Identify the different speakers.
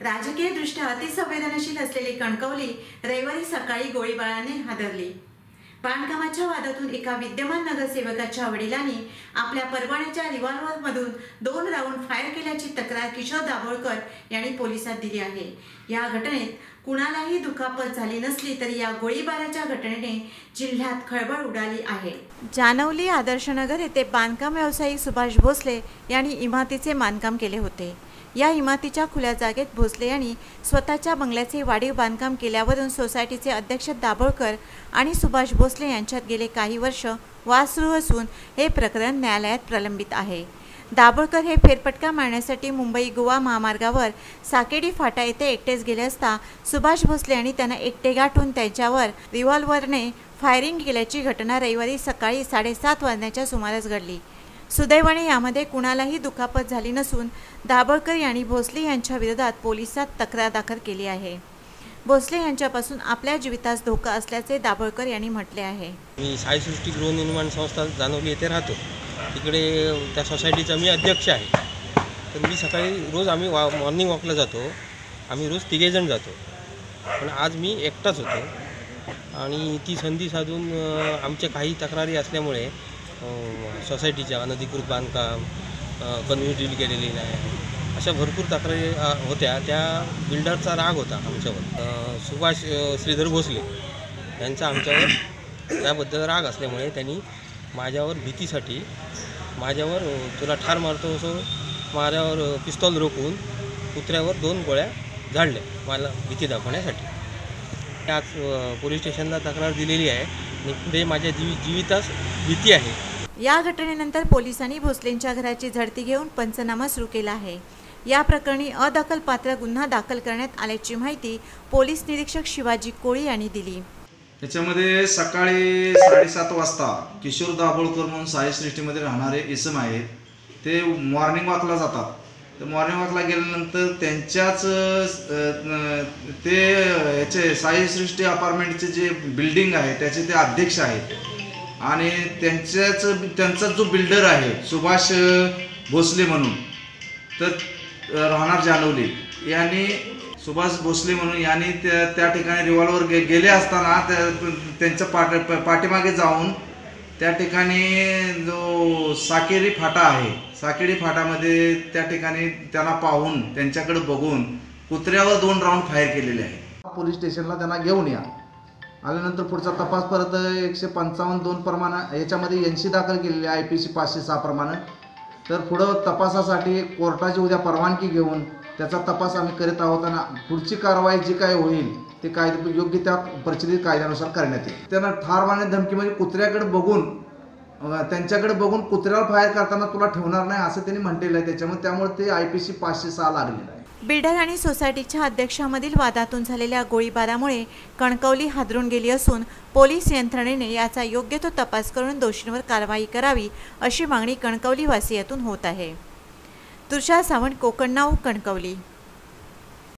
Speaker 1: राजकीयदृष्ट्या अतिसंवेदनशील असलेली कणकवली रविवारी सकाळी गोळीबाराने हादरली. बांधकामाच्या वादातून एका विद्यमान नगरसेवकाच्या वडिलांनी आपल्या परवान्याच्या रिव्हॉल्व्हरमधून दोन राऊंड फायर केल्याची तक्रार किशोर दाभोळकर यांनी पोलिसात दिली आहे. या घटनेत कुणालाही दुखापत झाली नसली तरी या गोळीबाराच्या घटनेने जिल्ह्यात खळबळ उडाली आहे. जानवली आदर्शनगर येथे बांधकाम व्यावसायिक सुभाष भोसले यांनी इमारतीचे बांधकाम केले होते. या इमारतीच्या खुल्या जागेत भोसले यांनी स्वतःच्या बंगल्याचे वाढीव बांधकाम केल्यावरून सोसायटीचे अध्यक्ष दाभोळकर आणि सुभाष भोसले यांच्यात गेले काही वर्ष वाद सुरू असून हे प्रकरण न्यायालयात प्रलंबित आहे. दाभोळकर हे फेरफटका मारण्यासाठी मुंबई गोवा महामार्गावर साकेडी फाटा येथे एकटेच गेले असता सुभाष भोसले यांनी त्यांना एकटे गाठून त्यांच्यावर रिव्हॉल्व्हरने फायरिंग केल्याची घटना रविवारी सकाळी साडेसात वाजण्याच्या सुमारास घडली. सुदैवाने यामध्ये कुणालाही दुखापत झाली नसून दाभोळकर यांनी भोसले यांच्या विरोधात पोलिसात तक्रार दाखल केली आहे. भोसले यांच्यापासून आपल्या जीवितास धोका असल्याचे दाभोळकर यांनी म्हटले आहे.
Speaker 2: मी साईसृष्टी गृहनिर्माण संस्था जानवली येथे राहतो. तिकडे त्या सोसायटीचा मी अध्यक्ष आहे. तर मी सकाळी रोज आम्ही वा मॉर्निंग वॉकला जातो. आम्ही रोज तिघेजण जातो. पण आज मी एकटाच होतो. आणि ती संधी साधून आमच्या काही तक्रारी असल्यामुळे सोसायटीच्या अनधिकृत बांधकाम कन्व्ही डील केलेली नाही. अशा भरपूर तक्रारी होत्या. त्या बिल्डरचा राग होता आमच्यावर. सुभाष श्रीधर भोसले यांचा आमच्यावर त्याबद्दल राग असल्यामुळे त्यांनी माझ्यावर भीतीसाठी माझ्यावर तुला ठार मारतो असं माझ्यावर पिस्तॉल रोखून कुत्र्यावर दोन गोळ्या झाडल्या मला भीती दाखवण्यासाठी. त्याच पोलीस स्टेशनला तक्रार दिलेली आहे आणि पुढे माझ्या जीवी जीवितास भीती आहे.
Speaker 1: या घटनेनंतर पोलिसांनी भोसलेंच्या घराची झडती घेऊन पंचनामा सुरू केला आहे. या प्रकरणी अदखलपात्र गुन्हा दाखल करण्यात आल्याची माहिती पोलीस निरीक्षक शिवाजी कोळी यांनी दिली.
Speaker 3: त्याच्यामध्ये सकाळी साडेसात वाजता किशोर दाभोळकर म्हणून साईसृष्टीमध्ये राहणारे इसम आहेत ते मॉर्निंग वॉकला जातात. तर मॉर्निंग वॉकला गेल्यानंतर त्यांच्याच ते याचे साईसृष्टी अपार्टमेंटचे जे बिल्डिंग आहे त्याचे ते अध्यक्ष आहेत. आणि त्यांच्याच त्यांचा जो बिल्डर आहे सुभाष भोसले म्हणून तर राहणार जानवली यांनी सुभाष भोसले म्हणून यांनी त्या त्या ठिकाणी रिव्हॉल्वर गे गेले असताना त्या त्यांच्या पाठ प- पाठीमागे जाऊन त्या ठिकाणी जो साकेरी फाटा आहे साकेरी फाटामध्ये त्या ठिकाणी त्यांना पाहून त्यांच्याकडे बघून कुत्र्यावर दोन राऊंड फायर केलेले आहे पोलीस स्टेशनला त्यांना घेऊन या. आल्यानंतर पुढचा तपास परत एकशे पंचावन्न दोन प्रमाणे याच्यामध्ये एनशी दाखल केलेली आहे आय पी सी पाचशे सहा प्रमाणे. तर पुढं तपासासाठी कोर्टाची उद्या परवानगी घेऊन त्याचा तपास आम्ही करीत आहोत आणि पुढची कारवाई जी काय होईल ते कायदे योग्य त्या प्रचलित कायद्यानुसार करण्यात येईल. त्यांना ठार मारण्याची धमकी म्हणजे कुत्र्याकडे बघून त्यांच्याकडे बघून कुत्र्यावर फायर करताना तुला ठेवणार नाही असं त्यांनी म्हटलेलं आहे त्याच्यामुळे त्यामुळे ते आय पी सी पाचशे सहा लागलेलं आहे.
Speaker 1: बिल्डर आणि सोसायटीच्या अध्यक्षामधील वादातून झालेल्या गोळीबारामुळे कणकवली हादरून गेली असून पोलीस यंत्रणेने याचा योग्य तो तपास करून दोषींवर कारवाई करावी अशी मागणी कणकवलीवासियातून होत आहे. तुषार सावंत कोकणनाव कणकवली.